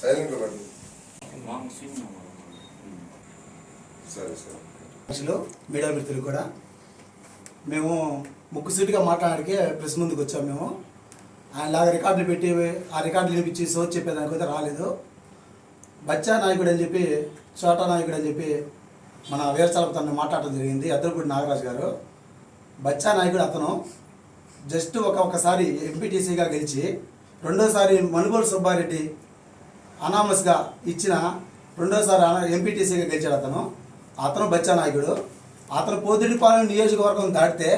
Silent media మిత్రులు కూడా. మేము ముక్కు సీటుగా మాట్లాడడానికి ప్రెస్ ముందుకు వచ్చాము మేము. ఆయనలాగా రికార్డులు పెట్టి ఆ రికార్డులు వినిపించి సో చెప్పేదానికైతే రాలేదు. బచ్చా నాయకుడు అని చెప్పి చోటా నాయకుడు అని చెప్పి మన వీరచాలపు తను మాట్లాడటం జరిగింది. అద్దరుపూడి నాగరాజు గారు. బచ్చా నాయకుడు అతను జస్ట్ ఒక ఒకసారి ఎంపీటీసీగా గెలిచి రెండోసారి మనుగోలు సుబ్బారెడ్డి అనామస్గా ఇచ్చిన రెండోసారి ఎంపీటీసీగా గెలిచాడు అతను. అతను బచ్చా నాయకుడు అతను పోతిడిపాలెం నియోజకవర్గం దాటితే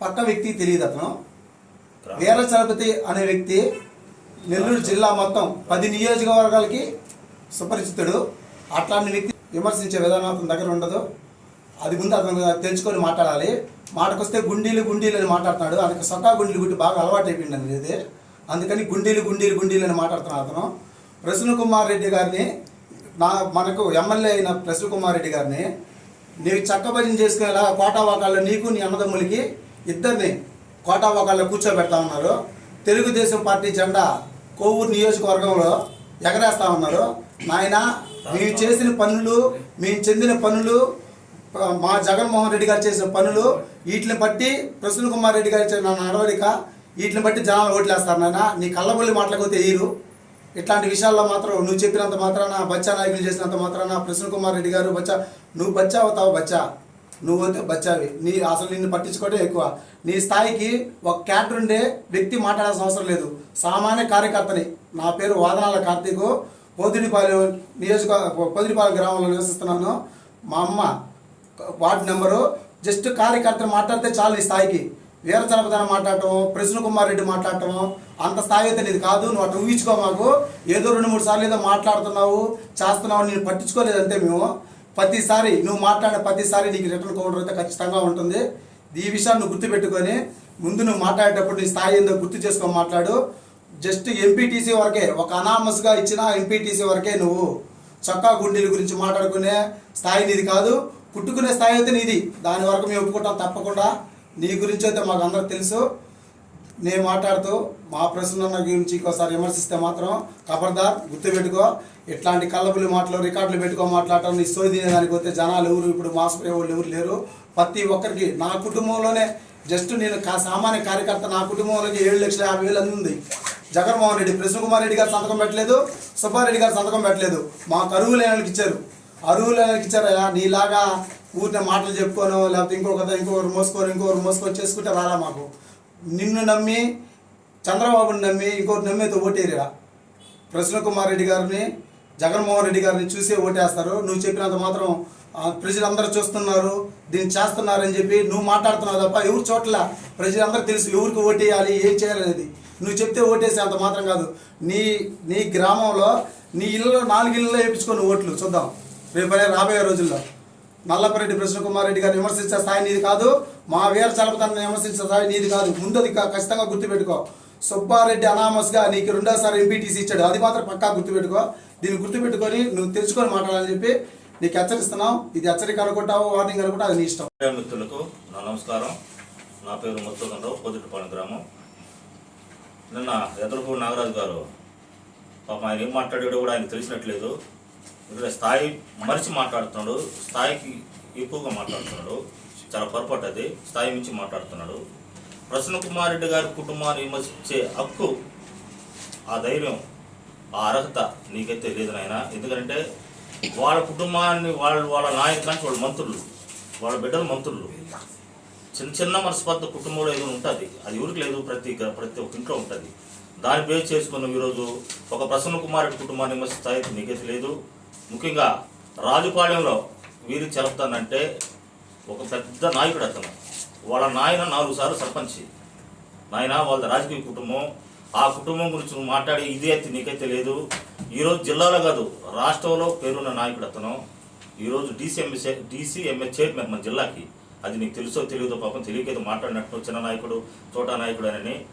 పక్క వ్యక్తి తెలియదు అతను. వీర చలపతి అనే వ్యక్తి నెల్లూరు జిల్లా మొత్తం పది నియోజకవర్గాలకి సుపరిచితుడు. అట్లాంటి వ్యక్తి విమర్శించే విధానం అతని దగ్గర ఉండదు. అది ముందు అతను తెలుసుకొని మాట్లాడాలి. మాటకొస్తే గుండీలు గుండీలు అని మాట్లాడుతున్నాడు. అందుకు సొక్కా గుండీలు గుట్టి బాగా అలవాటు అయిపోయింది అండి ఇది. అందుకని గుండీలు గుండీలు గుండీలు అని మాట్లాడుతున్నాడు అతను. ప్రసన్న కుమార్ రెడ్డి గారిని నా మనకు ఎమ్మెల్యే అయిన ప్రసన్న కుమార్ రెడ్డి గారిని నీవు చక్కభజన చేసుకునేలా కోటావాకాల్లో నీకు నీ అన్నదమ్ములకి ఇద్దరిని కోటావాకాల్లో కూర్చోబెడతా ఉన్నారు. తెలుగుదేశం పార్టీ జెండా కోవూరు నియోజకవర్గంలో ఎగరేస్తా ఉన్నారు. నాయన మేము చేసిన పనులు మేము చెందిన పనులు మా జగన్మోహన్ రెడ్డి గారు చేసిన పనులు వీటిని బట్టి ప్రసన్న కుమార్ రెడ్డి గారు చేసిన నడవడిక వీటిని బట్టి జనాలు ఓట్లేస్తారు నాయన. నీ కళ్ళబొల్లి మాటలకపోతే వేయరు. ఇట్లాంటి విషయాల్లో మాత్రం నువ్వు చెప్పినంత మాత్రాన బచ్చా నాయకులు చేసినంత మాత్రాన ప్రసన్న కుమార్ రెడ్డి గారు బచ్చా నువ్వు బచ్చా అవుతావు బచ్చా? నువ్వు అయితే బచ్చావి. నీ అసలు నిన్ను పట్టించుకోవడం ఎక్కువ. నీ స్థాయికి ఒక క్యాటర్ ఉండే వ్యక్తి మాట్లాడాల్సిన అవసరం లేదు. సామాన్య కార్యకర్తని. నా పేరు వాదనాల కార్తీకు. పోతిడిపాలెం నియోజక పోతిడిపాలెం గ్రామంలో నివసిస్తున్నాను. మా అమ్మ వార్డు నెంబరు. జస్ట్ కార్యకర్తలు మాట్లాడితే చాలు నీ స్థాయికి. వీర మాట్లాడటం ప్రసన్న కుమార్ రెడ్డి మాట్లాడటం అంత స్థాయి అయితే నీది కాదు నువ్వు అటు ఊహించుకో మాకు. ఏదో రెండు మూడు సార్లు ఏదో మాట్లాడుతున్నావు చేస్తున్నావు నేను పట్టించుకోలేదు అంతే మేము ప్రతిసారి నువ్వు మాట్లాడిన ప్రతిసారి నీకు రిటర్న్ కౌంటర్ అయితే ఖచ్చితంగా ఉంటుంది. ఈ విషయాన్ని నువ్వు గుర్తుపెట్టుకొని ముందు నువ్వు మాట్లాడేటప్పుడు నీ స్థాయి ఏందో గుర్తు చేసుకొని మాట్లాడు. జస్ట్ ఎంపీటీసీ వరకే ఒక అనామస్గా ఇచ్చిన ఎంపీటీసీ వరకే నువ్వు చొక్కా గుండీల గురించి మాట్లాడుకునే స్థాయి నీది కాదు. పుట్టుకునే స్థాయి అయితే నీది. దాని వరకు మేము ఒప్పుకుంటాం తప్పకుండా. నీ గురించి అయితే మాకు అందరికి తెలుసు. నేను మాట్లాడుతూ మా ప్రసన్న గురించి ఇంకోసారి విమర్శిస్తే మాత్రం ఖబర్దార్ గుర్తుపెట్టుకో ఇట్లాంటి కళ్ళబుల్లి మాటలు రికార్డులు పెట్టుకో మాట్లాడటం నీ సోది తినేదానికి పోతే జనాలు ఎవరు ఇప్పుడు మాసిపోయే వాళ్ళు ఎవరు లేరు. ప్రతి ఒక్కరికి నా కుటుంబంలోనే జస్ట్ నేను కా సామాన్య కార్యకర్త నా కుటుంబంలోకి ఏడు లక్షల యాభై వేలు అందింది. జగన్మోహన్ రెడ్డి ప్రసన్న కుమార్ రెడ్డి గారు సంతకం పెట్టలేదు సుబ్బారెడ్డి గారు సంతకం పెట్టలేదు. మాకు అరువులు ఇచ్చారు. అరువులు ఇచ్చారయ్యా నీలాగా ఊరినే మాటలు చెప్పుకోను లేకపోతే ఇంకొక ఇంకొకరు మోసుకోరు ఇంకొకరు మోసుకొని చేసుకుంటే రాలా మాకు. నిన్ను నమ్మి చంద్రబాబుని నమ్మి ఇంకొకరు నమ్మేతో ఓటేరిరా. ప్రసన్న కుమార్ రెడ్డి గారిని జగన్మోహన్ రెడ్డి గారిని చూసే ఓటేస్తారు. నువ్వు చెప్పినంత మాత్రం ప్రజలందరూ చూస్తున్నారు దీన్ని చేస్తున్నారని చెప్పి నువ్వు మాట్లాడుతున్నావు తప్ప ఎవరు చోట్ల ప్రజలందరూ తెలుసు ఎవరికి ఓటేయాలి ఏం చేయాలనేది నువ్వు చెప్తే ఓటేసే అంత మాత్రం కాదు. నీ నీ గ్రామంలో నీ ఇళ్ళలో నాలుగు ఇళ్ళలో వేయించుకొని ఓట్లు చూద్దాం. రేపు రాబోయే రోజుల్లో. నల్లపరెడ్డి ప్రశ్న కుమార్ రెడ్డి గారిని విమర్శించే స్థాయి నీది కాదు. మా వీర చలపతాన్ని విమర్శించే స్థాయి నీది కాదు. ముందు అది ఖచ్చితంగా గుర్తుపెట్టుకో. సుబ్బారెడ్డి అనామస్గా నీకు రెండోసారి ఎంపీటీసీ ఇచ్చాడు. అది మాత్రం పక్కా గుర్తుపెట్టుకో. దీన్ని గుర్తుపెట్టుకొని నువ్వు తెలుసుకొని మాట్లాడాలని చెప్పి నీకు హెచ్చరిస్తున్నావు ఇది హెచ్చరిక అనుకుంటావు వార్నింగ్ అనుకుంటా అది నీ ఇష్టం. మిత్రులకు నా నమస్కారం. నా పేరు ముత్తుకంరావు పొద్దుటిపాలెం గ్రామం. నిన్న ఎదురుపూడి నాగరాజు గారు పాప ఆయన ఏం మాట్లాడాడో కూడా ఆయన తెలిసినట్లేదు. ఇక్కడ స్థాయి మరిచి మాట్లాడుతున్నాడు స్థాయికి ఎక్కువగా మాట్లాడుతున్నాడు చాలా పొరపాటు అది స్థాయి మించి మాట్లాడుతున్నాడు. ప్రసన్న కుమార్ రెడ్డి గారి కుటుంబాన్ని విమర్శించే హక్కు ఆ ధైర్యం ఆ అర్హత నీకైతే లేదు నాయన. ఎందుకంటే వాళ్ళ కుటుంబాన్ని వాళ్ళ వాళ్ళ నాయకులు వాళ్ళ మంత్రులు వాళ్ళ బిడ్డలు మంత్రులు చిన్న చిన్న మనస్పర్ధ కుటుంబంలో ఏదో ఉంటుంది అది ఊరికి లేదు ప్రతి ప్రతి ఒక్క ఇంట్లో ఉంటుంది. దాన్ని బేస్ చేసుకున్న ఈరోజు ఒక ప్రసన్న కుమార్ రెడ్డి కుటుంబాన్ని విమర్శిస్తాయి నీకైతే లేదు. ముఖ్యంగా రాజుపాళ్యంలో వీరు చెరుపుతానంటే ఒక పెద్ద నాయకుడు అతను. వాళ్ళ నాయన నాలుగు సార్లు సర్పంచ్. నాయన వాళ్ళ రాజకీయ కుటుంబం. ఆ కుటుంబం గురించి నువ్వు మాట్లాడి ఇది అయితే నీకైతే లేదు. ఈరోజు జిల్లాలో కాదు రాష్ట్రంలో పేరున్న నాయకుడు అతను. ఈరోజు డీసీఎంఎస్ డీసీఎంఎస్ చైర్మన్ మన జిల్లాకి. అది నీకు తెలుసో తెలియదో పాపం తెలియకేదో మాట్లాడినట్టు చిన్న నాయకుడు చోటా నాయకుడు అని.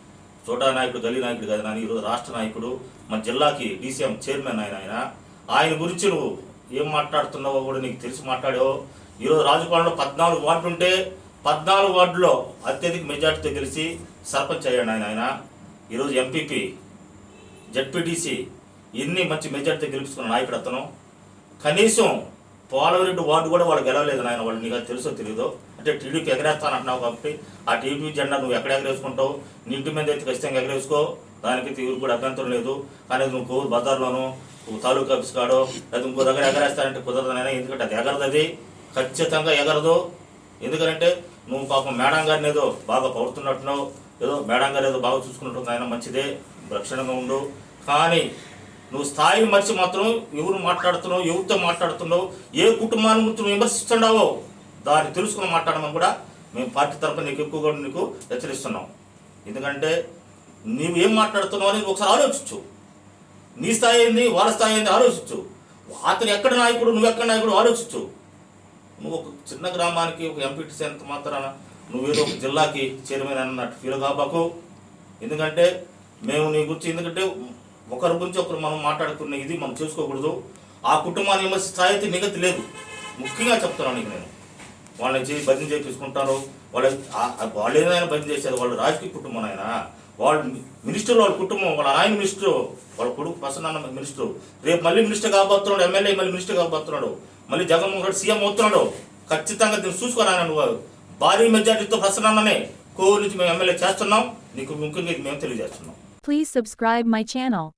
చోటా నాయకుడు గల్లీ నాయకుడు కదా నాని ఈరోజు రాష్ట్ర నాయకుడు. మన జిల్లాకి డీసీఎం చైర్మన్ ఆయన ఆయన. ఆయన గురించి నువ్వు ఏం మాట్లాడుతున్నావో కూడా నీకు తెలిసి మాట్లాడో ఈరోజు రాజుపాలెంలో పద్నాలుగు వార్డులు ఉంటే పద్నాలుగు వార్డులో అత్యధిక మెజార్టీతో గెలిచి సర్పంచ్ అయ్యాడు ఆయన ఆయన. ఈరోజు ఎంపీపీ జడ్పీటీసీ ఎన్ని మంచి మెజార్టీతో గెలుచుకున్న నాయకుడు అతను. కనీసం పోలవరెడ్డి వార్డు కూడా వాళ్ళు గెలవలేదు నాయన వాళ్ళు నీకు అది తెలుసో తెలియదో అంటే టీడీపీ ఎగరేస్తానంటున్నావు కాబట్టి ఆ టీడీపీ జెండా నువ్వు ఎక్కడ ఎగరేసుకుంటావు? నీ ఇంటి మీద అయితే ఖచ్చితంగా ఎగరేసుకో. దానికి తీరు కూడా అభ్యంతరం లేదు. కానీ నువ్వు కోవూరు బజార్లోనూ తాలూకా ఆఫీస్ కాడో లేదా ఇంకో దగ్గర ఎగరేస్తానంటే కుదరదు ఎందుకంటే అది ఎగరదు అది ఖచ్చితంగా ఎగరదు. ఎందుకంటే నువ్వు పాపం మేడం గారిని ఏదో బాగా పడుతున్నట్టున్నావు ఏదో మేడం గారు ఏదో బాగా చూసుకున్నట్టు ఆయన మంచిదే రక్షణగా ఉండు. కానీ నువ్వు స్థాయిని మర్చి మాత్రం ఎవరు మాట్లాడుతున్నావు ఎవరితో మాట్లాడుతున్నావు ఏ కుటుంబాన్ని గురించి నువ్వు విమర్శిస్తున్నావో దాన్ని తెలుసుకుని మాట్లాడమని కూడా మేము పార్టీ తరఫున నీకు ఎక్కువగా నీకు హెచ్చరిస్తున్నాం. ఎందుకంటే నువ్వు ఏం మాట్లాడుతున్నావు అని ఒకసారి ఆలోచించు. నీ స్థాయి ఏంది వాళ్ళ స్థాయి ఏంది ఆలోచించు. అతను ఎక్కడ నాయకుడు నువ్వు ఎక్కడ నాయకుడు ఆలోచించు. నువ్వు ఒక చిన్న గ్రామానికి ఒక ఎంపీటీ ఎంత మాత్రాన నువ్వేదో ఒక జిల్లాకి చైర్మన్ అన్నట్టు ఫీల్ కాబకు. ఎందుకంటే మేము నీ గురించి ఎందుకంటే ఒకరి గురించి ఒకరు మనం మాట్లాడుకున్న ఇది మనం చేసుకోకూడదు. ఆ కుటుంబాన్ని ఏమో స్థాయి అయితే నిగతి లేదు. ముఖ్యంగా చెప్తున్నాను నీకు నేను. వాళ్ళని చేసి భజన చేపించుకుంటారు. వాళ్ళ వాళ్ళు ఏదైనా భజన చేసేది? వాళ్ళు రాజకీయ కుటుంబం ఆయన వాళ్ళు మినిస్టర్ వాళ్ళ కుటుంబం వాళ్ళ ఆయన మినిస్టర్ వాళ్ళ కొడుకు ప్రసన్న మినిస్టర్. రేపు మళ్ళీ మినిస్టర్ కాబోతున్నాడు ఎమ్మెల్యే మళ్ళీ మినిస్టర్ కాబోతున్నాడు. మళ్ళీ జగన్మోహన్ రెడ్డి సీఎం అవుతున్నాడు. ఖచ్చితంగా దీన్ని చూసుకోరాను నువ్వు. భారీ మెజార్టీతో ప్రసన్ననే కోరు నుంచి మేము ఎమ్మెల్యే చేస్తున్నాం. నీకు ముఖ్యంగా మేము తెలియజేస్తున్నాం. Please subscribe my channel